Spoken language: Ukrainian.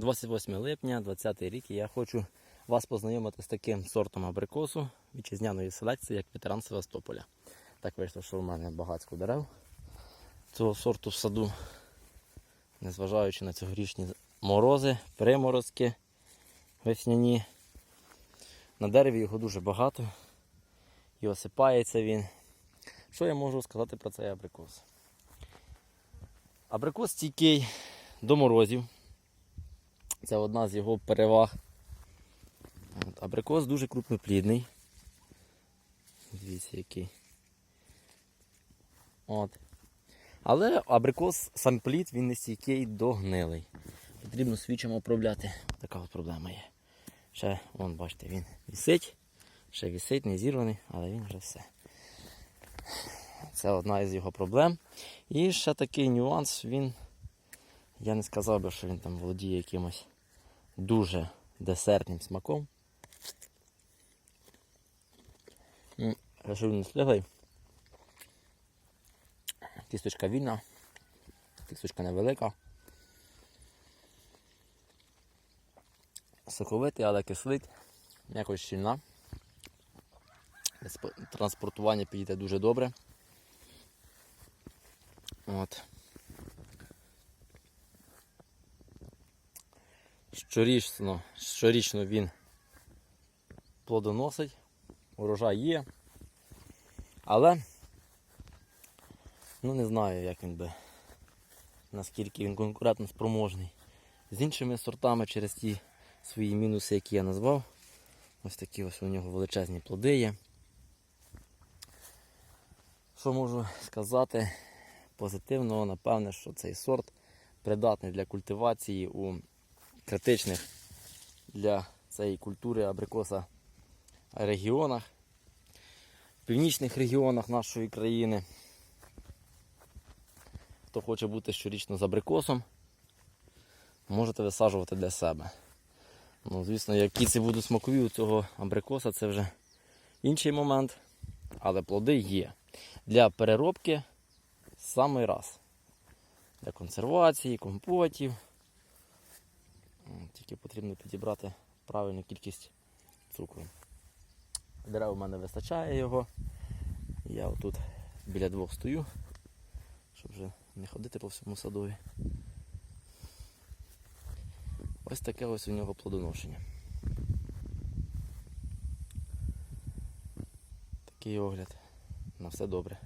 28 липня 20 рік і я хочу вас познайомити з таким сортом абрикосу вітчизняної селекції, як ветеран Севастополя. Так вийшло, що в мене багатько дерев цього сорту в саду, незважаючи на цьогорічні морози, приморозки весняні. На дереві його дуже багато і осипається він. Що я можу сказати про цей абрикос? Абрикос стійкий до морозів. Це одна з його переваг. От, абрикос дуже крупноплідний. Дивіться, який. От. Але абрикос сам плід він не стійкий до гнилий. Потрібно свічем обробляти. Така от проблема є. Ще, вон, бачите, він висить, ще висить, не зірваний, але він вже все. Це одна із його проблем. І ще такий нюанс, він, я не сказав би, що він там володіє якимось дуже десертним смаком. М, Що він. Кісточка вільна, кісточка невелика. Соковитий, але кислить, якось щільна. Транспортування підійде дуже добре. От. Щорічно, щорічно він плодоносить, урожай є. Але ну не знаю, як він би, наскільки він конкурентно спроможний з іншими сортами через ті свої мінуси, які я назвав. Ось такі ось у нього величезні плоди є. Що можу сказати позитивного, напевне, що цей сорт придатний для культивації у критичних для цієї культури абрикоса регіонах, в північних регіонах нашої країни. Хто хоче бути щорічно з абрикосом, можете висаджувати для себе. Ну, звісно, які це будуть смакові у цього абрикоса, це вже інший момент, але плоди є. Для переробки самий раз. Для консервації, компотів. Тільки потрібно підібрати правильну кількість цукру. Дерев у мене вистачає його. Я отут біля двох стою, щоб вже не ходити по всьому садові. Ось таке ось у нього плодоношення. Такий огляд. На все добре.